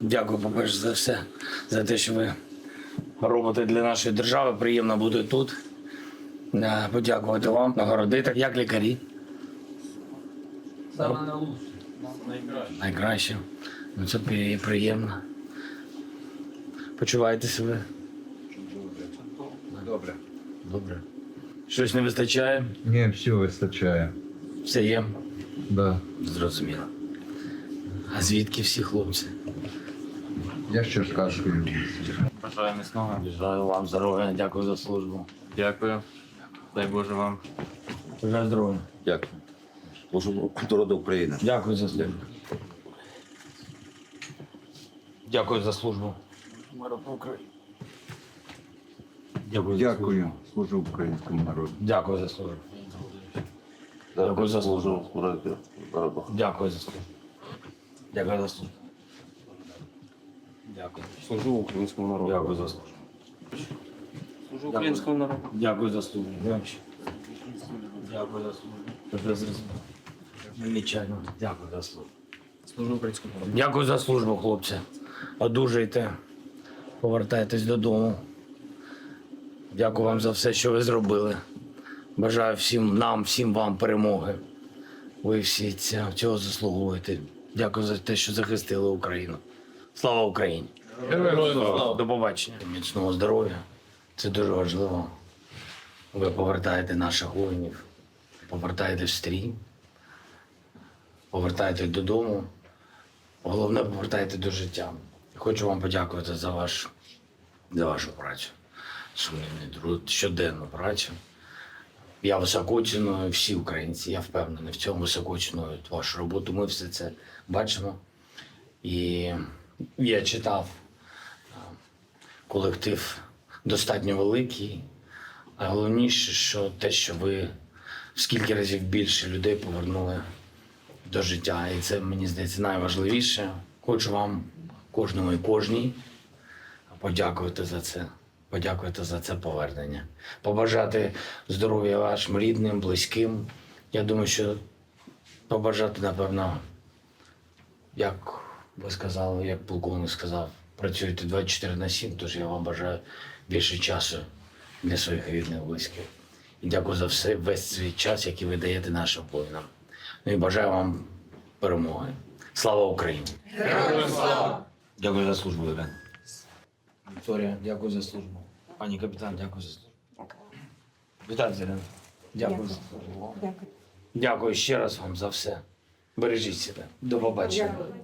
Дякую, по-перше, за все, за те, що ви робите для нашої держави. Приємно бути тут. Е, Подякувати вам, нагородити. Як лікарі? Саме найкраще. Найкраще. Ну, це приємно. Почуваєте себе? Добре. Добре. Щось не вистачає? Ні, все вистачає. Все є? Да. Зрозуміло. А звідки всі хлопці? Я з Черкаської. Бажаю міцного. Бажаю вам здоров'я, дякую за службу. Дякую. Дай Боже вам. Бажаю здоров'я. Дякую. Служу народу України. Дякую за службу. Дякую за службу. Дякую. за службу. Дякую. Служу українському народу. Дякую за службу. Дякую за службу. Дякую за службу. Дякую за службу. Дякую. Служу українському народу. Дякую за службу. Служу українському народу. Дякую за службу. Дякую за службу. Нечайно. Дякую за службу. Служу українському народу. Дякую за службу, хлопці. Одужайте, повертайтесь додому. Дякую вам за все, що ви зробили. Бажаю всім нам, всім вам перемоги. Ви всі цього заслуговуєте. Дякую за те, що захистили Україну. Слава Україні! До побачення. Міцного здоров'я. Це дуже важливо. Ви повертаєте наших воїнів, повертаєте в стрій, повертаєте додому. Головне, повертайте до життя. Хочу вам подякувати за, ваш, за вашу працю. Сумнівний труд, щоденну працю. Я високо ціную всі українці, я впевнений в цьому високо цінують вашу роботу. Ми все це бачимо. І я читав колектив достатньо великий. А головніше, що те, що ви в скільки разів більше людей повернули до життя. І це мені здається найважливіше. Хочу вам, кожному і кожній, подякувати за це. Подякувати за це повернення. Побажати здоров'я вашим рідним, близьким. Я думаю, що побажати, напевно, як ви сказали, як полковник сказав, працюєте 24 на 7, тож я вам бажаю більше часу для своїх рідних, близьких. І дякую за все, весь свій час, який ви даєте нашим воїнам. Ну і бажаю вам перемоги. Слава Україні! Дякую за службу, Ірина. Вікторія, дякую за службу. Пані капітан, дякую за службу. Вітаю, Ірина. Дякую за службу. Дякую. Дякую ще раз вам за все. Бережіть себе. До побачення. Дякую.